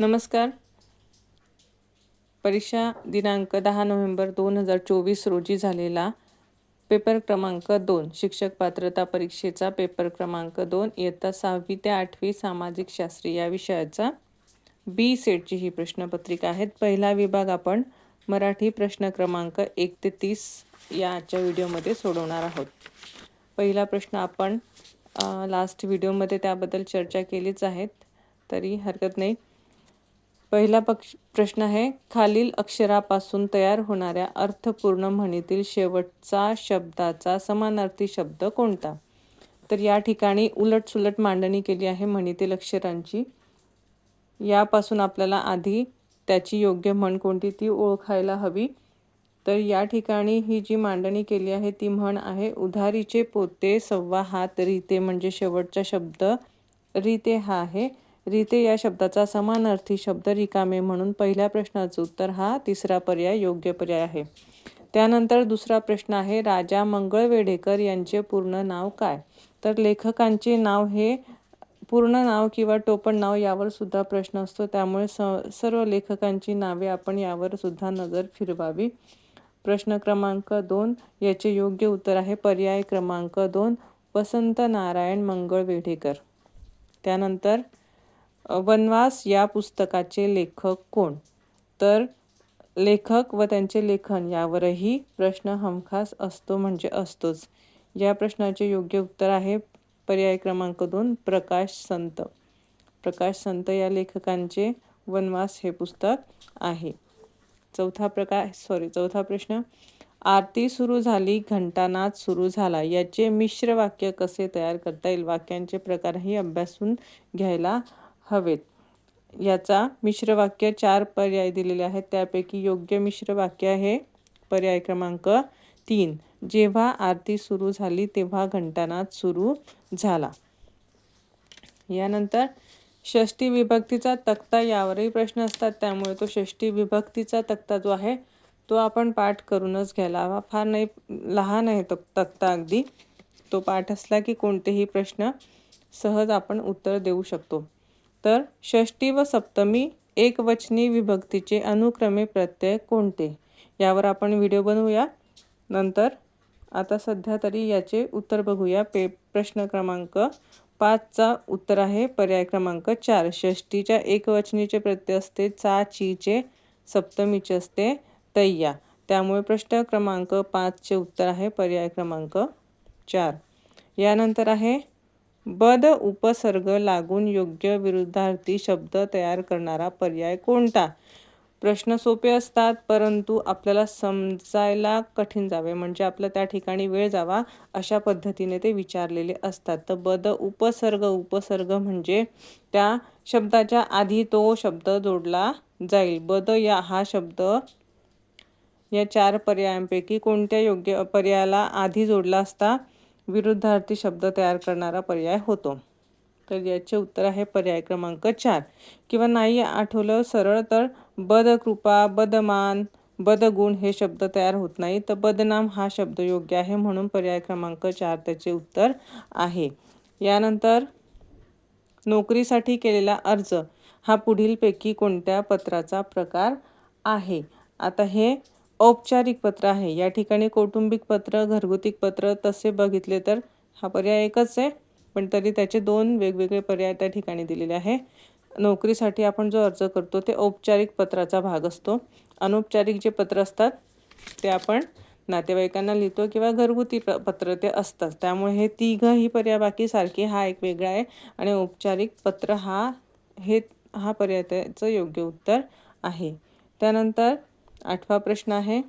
नमस्कार. परीक्षा दिनांक दहा नोव्हेंबर दोन हजार चोवीस रोजी झालेला पेपर क्रमांक दोन शिक्षक पात्रता परीक्षेचा पेपर क्रमांक दोन इयत्ता सहावी ते आठवी सामाजिक शास्त्री या विषयाचा बी सेटची ही प्रश्नपत्रिका आहेत. पहिला विभाग आपण मराठी प्रश्न क्रमांक एक ते तीस या आजच्या व्हिडिओमध्ये सोडवणार आहोत. पहिला प्रश्न आपण लास्ट व्हिडिओमध्ये त्याबद्दल चर्चा केलीच आहेत तरी हरकत नाही. पहिला पक्ष प्रश्न आहे खालील अक्षरापासून तयार होणाऱ्या अर्थपूर्ण म्हणीतील शेवटचा शब्दाचा समानार्थी शब्द कोणता? तर या ठिकाणी उलटसुलट मांडणी केली आहे म्हणीतील अक्षरांची. यापासून आपल्याला आधी त्याची योग्य म्हण कोणती ती ओळखायला हवी. तर या ठिकाणी ही जी मांडणी केली आहे ती म्हण आहे उधारीचे पोते सव्वा हात रीते म्हणजे शेवटचा शब्द रीते हा आहे. रीते या शब्दाचा समानार्थी शब्द रिकामे म्हणून पहिल्या प्रश्नाचं उत्तर हा तिसरा पर्याय योग्य पर्याय आहे. त्यानंतर दुसरा प्रश्न आहे राजा मंगळ वेढेकर यांचे पूर्ण नाव काय? तर लेखकांचे नाव हे पूर्ण नाव किंवा टोपण नाव यावर सुद्धा प्रश्न असतो. त्यामुळे स सर्व लेखकांची नावे आपण यावर सुद्धा नजर फिरवावी. प्रश्न क्रमांक दोन याचे योग्य उत्तर आहे पर्याय क्रमांक दोन वसंत नारायण मंगळ वेढेकर त्यानंतर वनवास या पुस्तकाचे लेखक कोण? तर लेखक व त्यांचे लेखन यावरही प्रश्न हमखास असतो म्हणजे असतोच. या प्रश्नाचे योग्य उत्तर आहे पर्याय क्रमांक दोन प्रकाश संत. प्रकाश संत या लेखकांचे वनवास हे पुस्तक आहे. चौथा प्रकार सॉरी चौथा प्रश्न. आरती सुरू झाली घंटानाद सुरू झाला. याचे मिश्र वाक्य कसे तयार करता येईल? वाक्यांचे प्रकारही अभ्यासून घ्यायला हवेत. याचा मिश्रवाक्य चार पर्याय दिलेले आहेत. त्यापैकी योग्य मिश्रवाक्य हे आहे पर्याय क्रमांक तीन. जेव्हा आरती सुरू झाली तेव्हा घंटानाद सुरू झाला. यानंतर षष्टी विभक्तीचा तक्ता यावरही प्रश्न असतात. त्यामुळे तो षष्टी विभक्तीचा तक्ता जो आहे तो आपण पाठ करूनच घ्यायला हवा. फार नाही लहान आहे तो तक्ता अगदी. तो पाठ असला की कोणतेही प्रश्न सहज आपण उत्तर देऊ शकतो. तर षष्टी व सप्तमी एकवचनी विभक्तीचे अनुक्रमे प्रत्यय कोणते? यावर आपण व्हिडिओ बनवूया. नंतर आता सध्या तरी याचे उत्तर बघूया. पे प्रश्न क्रमांक पाचचा उत्तर आहे. पर्याय क्रमांक चार. षष्टीच्या एकवचनीचे प्रत्यय असते. चा चीचे सप्तमीचे असते. तय्या त्यामुळे प्रश्न क्रमांक पाचचे उत्तर आहे. पर्याय क्रमांक चार. यानंतर आहे बद उपसर्ग लागून योग्य विरुद्धार्थी शब्द तयार करणारा पर्याय कोणता? प्रश्न सोपे असतात परंतु आपल्याला समजायला कठीण जावे. म्हणजे आपलं त्या ठिकाणी वेळ जावा अशा पद्धतीने ते विचारलेले असतात. तर बद उपसर्ग उपसर्ग म्हणजे त्या शब्दाच्या आधी तो शब्द जोडला जाईल. बद या हा शब्द या चार पर्यायांपैकी कोणत्या योग्य पर्यायाला आधी जोडला असता? विरुद्धार्थी शब्द तयार करणारा पर्याय होतो. तर याचे उत्तर आहे पर्याय क्रमांक चार. किंवा नाही आठवलं सरळ तर बदकृपा बदमान बदगुण हे शब्द तयार होत नाही. तर बदनाम हा शब्द योग्य आहे म्हणून पर्याय क्रमांक चार त्याचे उत्तर आहे. यानंतर नोकरीसाठी केलेला अर्ज हा पुढीलपैकी कोणत्या पत्राचा प्रकार आहे? आता हे औपचारिक पत्र आहे. या ठिकाणी कौटुंबिक पत्र घरगुती पत्र तसे बघितले तर हा पर्याय एकच आहे पण तरी त्याचे दोन वेगवेगळे पर्याय त्या ठिकाणी दिलेले आहे. नोकरीसाठी आपण जो अर्ज करतो ते औपचारिक पत्राचा भाग असतो. अनौपचारिक जे पत्र असतात ते आपण नातेवाईकांना लिहितो किंवा घरगुती पत्र ते असतात. त्यामुळे हे तिघंही पर्याय बाकी सारखी हा एक वेगळा आहे आणि औपचारिक पत्र हा हे हा पर्याय त्याचं योग्य उत्तर आहे. त्यानंतर आठवा प्रश्न आहे.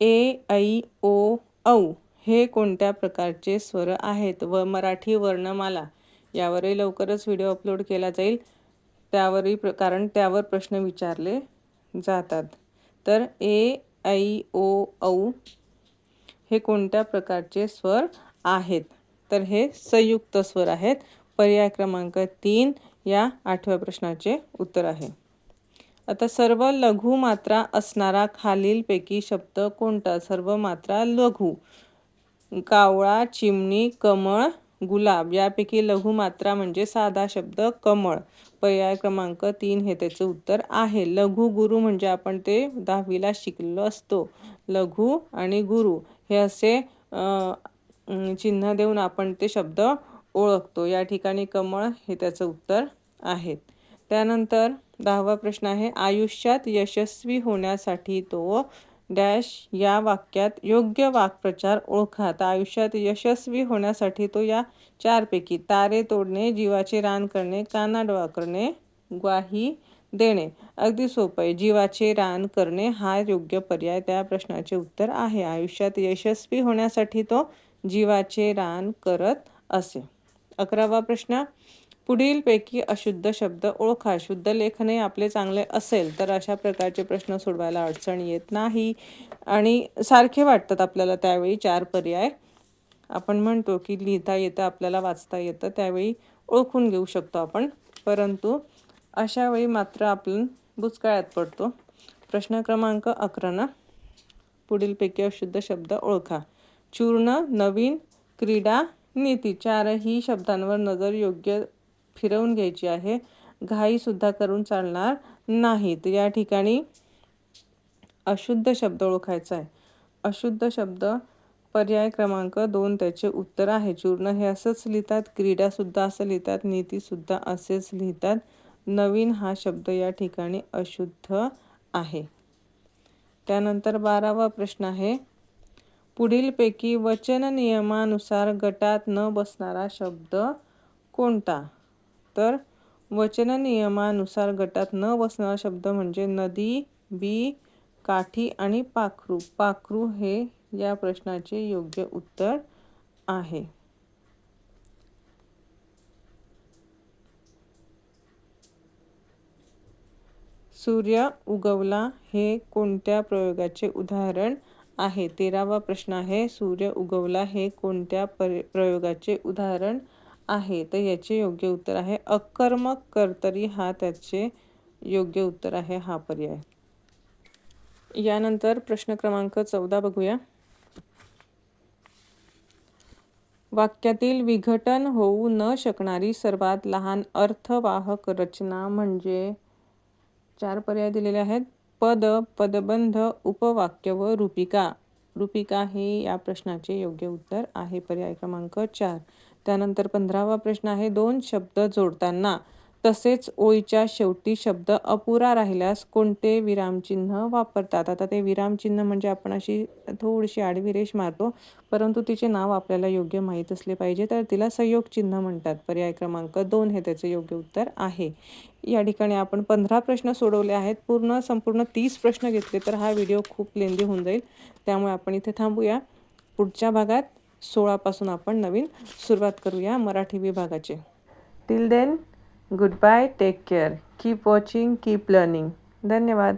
ए ऐ ओ औ हे कोणत्या प्रकारचे स्वर आहेत? व मराठी वर्णमाला यावरही लवकरच व्हिडिओ अपलोड केला जाईल. त्यावरही प्र कारण त्यावर प्रश्न विचारले जातात. तर ए ऐ ओ औ हे कोणत्या प्रकारचे स्वर आहेत? तर हे संयुक्त स्वर आहेत. पर्याय क्रमांक तीन या आठव्या प्रश्नाचे उत्तर आहे. आता सर्व लघु मात्रा असणारा खालीलपैकी शब्द कोणता? सर्व मात्रा लघु. कावळा चिमणी कमळ गुलाब यापैकी लघुमात्रा म्हणजे साधा शब्द कमळ. पर्याय क्रमांक तीन हे त्याचं उत्तर आहे. लघु गुरु म्हणजे आपण ते दहावीला शिकलेलो असतो. लघु आणि गुरु हे असे चिन्ह देऊन आपण ते शब्द ओळखतो. या ठिकाणी कमळ हे त्याचं उत्तर आहेत त्यानंतर दहावा प्रश्न आहे. आयुष्यात यशस्वी होण्यासाठी तो डॅश या वाक्यात योग्य वाक्प्रचार ओळखा. तर आयुष्यात यशस्वी होण्यासाठी तो या चारपैकी तारे तोडणे जीवाचे रान करणे कानाडवा करणे ग्वाही देणे. अगदी सोपं आहे. जीवाचे रान करणे हा योग्य पर्याय त्या प्रश्नाचे उत्तर आहे. आयुष्यात यशस्वी होण्यासाठी तो जीवाचे रान करत असे. अकरावा प्रश्न पुढीलपैकी अशुद्ध शब्द ओळखा. शुद्ध लेखनही आपले चांगले असेल तर अशा प्रकारचे प्रश्न सोडवायला अडचण येत नाही. आणि सारखे वाटतात आपल्याला त्यावेळी चार पर्याय. आपण म्हणतो की लिहिता येतं आपल्याला वाचता येतं त्यावेळी ओळखून घेऊ शकतो आपण. परंतु अशा वेळी मात्र आपण बुचकाळ्यात पडतो. प्रश्न क्रमांक अकरा ना? पुढीलपैकी अशुद्ध शब्द ओळखा. चूर्ण नवीन क्रीडा नीती चारही शब्दांवर नजर योग्य फिरवून घ्यायची आहे. घाईसुद्धा करून चालणार नाहीत. या ठिकाणी अशुद्ध शब्द ओळखायचा आहे. अशुद्ध शब्द पर्याय क्रमांक दोन त्याचे उत्तर आहे. चूर्ण हे असंच लिहितात क्रीडासुद्धा असं लिहितात नीतीसुद्धा असेच लिहितात. नवीन हा शब्द या ठिकाणी अशुद्ध आहे. त्यानंतर बारावा प्रश्न आहे. पुढीलपैकी वचन नियमानुसार गटात न बसणारा शब्द कोणता? तर वचन नियमानुसार गटात न बसणारा शब्द म्हणजे नदी बी काठी आणि पाखरू. पाखरू हे या प्रश्नाचे योग्य उत्तर आहे. सूर्य उगवला हे कोणत्या प्रयोगाचे उदाहरण आहे. तेरावा प्रश्न आहे सूर्य उगवला हे कोणत्या पर प्रयोगाचे उदाहरण आहे? तर याचे योग्य उत्तर आहे अकर्मक कर्तरी हा त्याचे योग्य उत्तर आहे हा पर्याय. यानंतर प्रश्न क्रमांक चौदा बघूया. वाक्यातील विघटन होऊ न शकणारी सर्वात लहान अर्थवाहक रचना म्हणजे चार पर्याय दिलेले आहेत. पद पदबंध उपवाक्य व रूपिका. रूपिका हे या प्रश्नाचे योग्य उत्तर आहे. पर्याय क्रमांक चार. त्यानंतर पंधरावा प्रश्न आहे. दोन शब्द जोडताना तसेच ओळीच्या शेवटी शब्द अपुरा राहिल्यास कोणते विरामचिन्ह वापरतात? आता ते विरामचिन्ह म्हणजे आपण अशी थोडीशी आडवी रेष मारतो परंतु तिचे नाव आपल्याला योग्य माहीत असले पाहिजे तर तिला संयोग चिन्ह म्हणतात. पर्याय क्रमांक दोन हे त्याचे योग्य उत्तर आहे. या ठिकाणी आपण पंधरा प्रश्न सोडवले आहेत. पूर्ण संपूर्ण तीस प्रश्न घेतले तर हा व्हिडिओ खूप लेंदी होऊन जाईल. त्यामुळे आपण इथे थांबूया. पुढच्या भागात सोळापासून आपण नवीन सुरुवात करूया मराठी विभागाचे. Till then goodbye take care keep watching keep learning धन्यवाद.